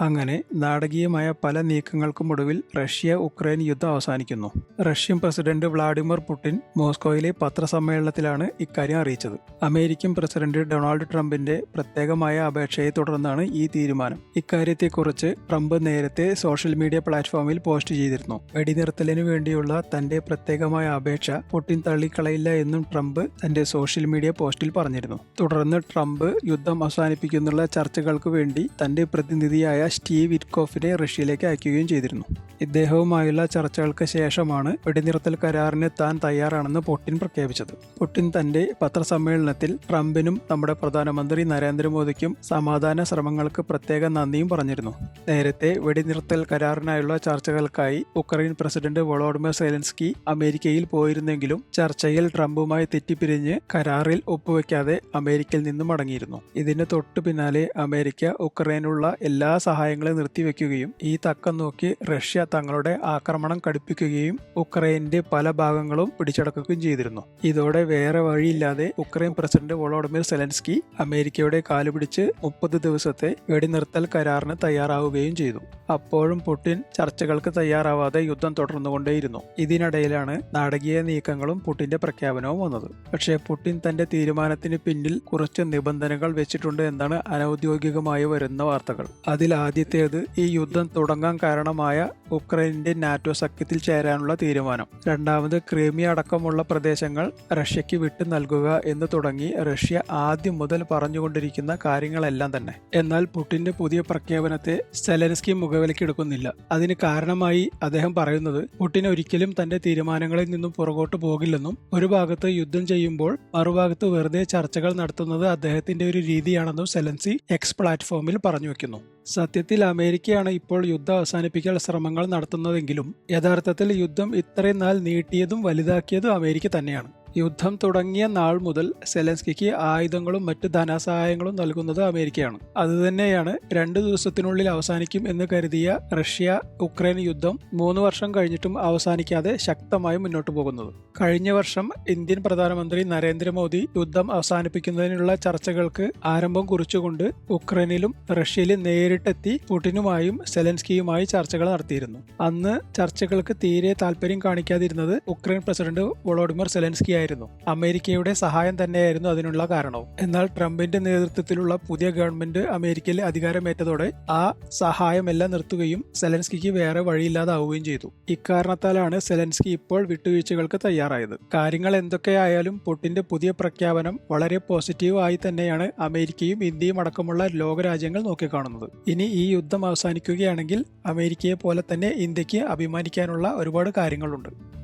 അങ്ങനെ നാടകീയമായ പല നീക്കങ്ങൾക്കും ഒടുവിൽ റഷ്യ ഉക്രൈൻ യുദ്ധം അവസാനിക്കുന്നു. റഷ്യൻ പ്രസിഡന്റ് വ്ളാഡിമിർ പുടിൻ മോസ്കോയിലെ പത്രസമ്മേളനത്തിലാണ് ഇക്കാര്യം അറിയിച്ചത്. അമേരിക്കൻ പ്രസിഡന്റ് ഡൊണാൾഡ് ട്രംപിന്റെ പ്രത്യേകമായ അപേക്ഷയെ തുടർന്നാണ് ഈ തീരുമാനം. ഇക്കാര്യത്തെക്കുറിച്ച് ട്രംപ് നേരത്തെ സോഷ്യൽ മീഡിയ പ്ലാറ്റ്ഫോമിൽ പോസ്റ്റ് ചെയ്തിരുന്നു. വെടിനിർത്തലിനു വേണ്ടിയുള്ള തന്റെ പ്രത്യേകമായ അപേക്ഷ പുടിൻ തള്ളിക്കളയില്ല എന്നും ട്രംപ് തന്റെ സോഷ്യൽ മീഡിയ പോസ്റ്റിൽ പറഞ്ഞിരുന്നു. തുടർന്ന് ട്രംപ് യുദ്ധം അവസാനിപ്പിക്കുന്നുള്ള ചർച്ചകൾക്ക് വേണ്ടി തന്റെ പ്രതിനിധിയായ സ്റ്റീവ് വിറ്റ്കോഫിനെ റഷ്യയിലേക്ക് അയക്കുകയും ചെയ്തിരുന്നു. ഇദ്ദേഹവുമായുള്ള ചർച്ചകൾക്ക് ശേഷമാണ് വെടിനിർത്തൽ കരാറിന് താൻ തയ്യാറാണെന്ന് പുടിൻ പ്രഖ്യാപിച്ചത്. പുടിൻ തന്റെ പത്രസമ്മേളനത്തിൽ ട്രംപിനും നമ്മുടെ പ്രധാനമന്ത്രി നരേന്ദ്രമോദിക്കും സമാധാന ശ്രമങ്ങൾക്ക് പ്രത്യേക നന്ദിയും പറഞ്ഞിരുന്നു. നേരത്തെ വെടിനിർത്തൽ കരാറിനായുള്ള ചർച്ചകൾക്കായി ഉക്രൈൻ പ്രസിഡന്റ് വളോഡിമിർ സെലൻസ്കി അമേരിക്കയിൽ പോയിരുന്നെങ്കിലും ചർച്ചയിൽ ട്രംപുമായി തെറ്റിപ്പിരിഞ്ഞ് കരാറിൽ ഒപ്പുവെക്കാതെ അമേരിക്കയിൽ നിന്നും മടങ്ങിയിരുന്നു. ഇതിന് തൊട്ടു പിന്നാലെ അമേരിക്ക ഉക്രൈനുള്ള എല്ലാ സഹായങ്ങളും നിർത്തിവെക്കുകയും ഈ തക്കം നോക്കി റഷ്യ തങ്ങളുടെ ആക്രമണം കടുപ്പിക്കുകയും ഉക്രൈന്റെ പല ഭാഗങ്ങളും പിടിച്ചടക്കുകയും ചെയ്തിരുന്നു. ഇതോടെ വേറെ വഴിയില്ലാതെ ഉക്രൈൻ പ്രസിഡന്റ് വോളോഡിമിർ സെലൻസ്കി അമേരിക്കയുടെ കാലുപിടിച്ച് മുപ്പത് ദിവസത്തെ വെടിനിർത്തൽ കരാറിന് തയ്യാറാവുകയും ചെയ്തു. അപ്പോഴും പുടിൻ ചർച്ചകൾക്ക് തയ്യാറാവാതെ യുദ്ധം തുടർന്നുകൊണ്ടേയിരുന്നു. ഇതിനിടയിലാണ് നാടകീയ നീക്കങ്ങളും പുടിന്റെ പ്രഖ്യാപനവും വന്നത്. പക്ഷേ പുടിൻ തന്റെ തീരുമാനത്തിന് പിന്നിൽ കുറച്ച് നിബന്ധനകൾ വെച്ചിട്ടുണ്ട് എന്നാണ് അനൌദ്യോഗികമായി വരുന്ന വാർത്തകൾ. അതിൽ ആദ്യത്തേത് ഈ യുദ്ധം തുടങ്ങാൻ കാരണമായ ഉക്രൈനിന്റെ നാറ്റോ സഖ്യത്തിൽ ചേരാനുള്ള തീരുമാനം. രണ്ടാമത് ക്രീമിയ അടക്കമുള്ള പ്രദേശങ്ങൾ റഷ്യക്ക് വിട്ടു നൽകുക എന്ന് തുടങ്ങി റഷ്യ ആദ്യം മുതൽ പറഞ്ഞുകൊണ്ടിരിക്കുന്ന കാര്യങ്ങളെല്ലാം തന്നെ. എന്നാൽ പുടിന്റെ പുതിയ പ്രഖ്യാപനത്തെ സെലൻസ്കി മുഖവിലക്കെടുക്കുന്നില്ല അതിന് കാരണമായി അദ്ദേഹം പറയുന്നത് പുടിൻ ഒരിക്കലും തന്റെ തീരുമാനങ്ങളിൽ നിന്നും പുറകോട്ട് പോകില്ലെന്നും ഒരു ഭാഗത്ത് യുദ്ധം ചെയ്യുമ്പോൾ മറുഭാഗത്ത് വെറുതെ ചർച്ചകൾ നടത്തുന്നത് അദ്ദേഹത്തിന്റെ ഒരു രീതിയാണെന്നും സെലൻസി എക്സ് പ്ലാറ്റ്ഫോമിൽ പറഞ്ഞു വെക്കുന്നു. സത്യത്തിൽ അമേരിക്കയാണ് ഇപ്പോൾ യുദ്ധം അവസാനിപ്പിക്കാൻ ശ്രമങ്ങൾ നടത്തുന്നതെങ്കിലും യഥാർത്ഥത്തിൽ യുദ്ധം ഇത്രയും നാൾ നീട്ടിയതും വലുതാക്കിയതും അമേരിക്ക തന്നെയാണ്. യുദ്ധം തുടങ്ങിയ നാൾ മുതൽ സെലൻസ്കിക്ക് ആയുധങ്ങളും മറ്റ് ധനസഹായങ്ങളും നൽകുന്നത് അമേരിക്കയാണ്. അതുതന്നെയാണ് രണ്ടു ദിവസത്തിനുള്ളിൽ അവസാനിക്കും എന്ന് കരുതിയ റഷ്യ ഉക്രൈൻ യുദ്ധം മൂന്ന് വർഷം കഴിഞ്ഞിട്ടും അവസാനിക്കാതെ ശക്തമായി മുന്നോട്ട് പോകുന്നത്. കഴിഞ്ഞ വർഷം ഇന്ത്യൻ പ്രധാനമന്ത്രി നരേന്ദ്രമോദി യുദ്ധം അവസാനിപ്പിക്കുന്നതിനുള്ള ചർച്ചകൾക്ക് ആരംഭം കുറിച്ചുകൊണ്ട് ഉക്രൈനിലും റഷ്യയിലും നേരിട്ടെത്തി പുടിനുമായും സെലൻസ്കിയുമായി ചർച്ചകൾ നടത്തിയിരുന്നു. അന്ന് ചർച്ചകൾക്ക് തീരെ താല്പര്യം കാണിക്കാതിരുന്നത് ഉക്രൈൻ പ്രസിഡന്റ് വോളോഡിമർ സെലൻസ്കി ആയിരുന്നു അമേരിക്കയുടെ സഹായം തന്നെയായിരുന്നു അതിനുള്ള കാരണവും. എന്നാൽ ട്രംപിന്റെ നേതൃത്വത്തിലുള്ള പുതിയ ഗവൺമെന്റ് അമേരിക്കയിൽ അധികാരമേറ്റതോടെ ആ സഹായമെല്ലാം നിർത്തുകയും സെലൻസ്കിക്ക് വേറെ വഴിയില്ലാതാവുകയും ചെയ്തു. ഇക്കാരണത്താലാണ് സെലൻസ്കി ഇപ്പോൾ വിട്ടുവീഴ്ചകൾക്ക് തയ്യാറായത്. കാര്യങ്ങൾ എന്തൊക്കെയായാലും പുട്ടിന്റെ പുതിയ പ്രഖ്യാപനം വളരെ പോസിറ്റീവ് ആയി തന്നെയാണ് അമേരിക്കയും ഇന്ത്യയും അടക്കമുള്ള ലോകരാജ്യങ്ങൾ നോക്കിക്കാണുന്നത്. ഇനി ഈ യുദ്ധം അവസാനിക്കുകയാണെങ്കിൽ അമേരിക്കയെ പോലെ തന്നെ ഇന്ത്യയ്ക്ക് അഭിമാനിക്കാനുള്ള ഒരുപാട് കാര്യങ്ങളുണ്ട്.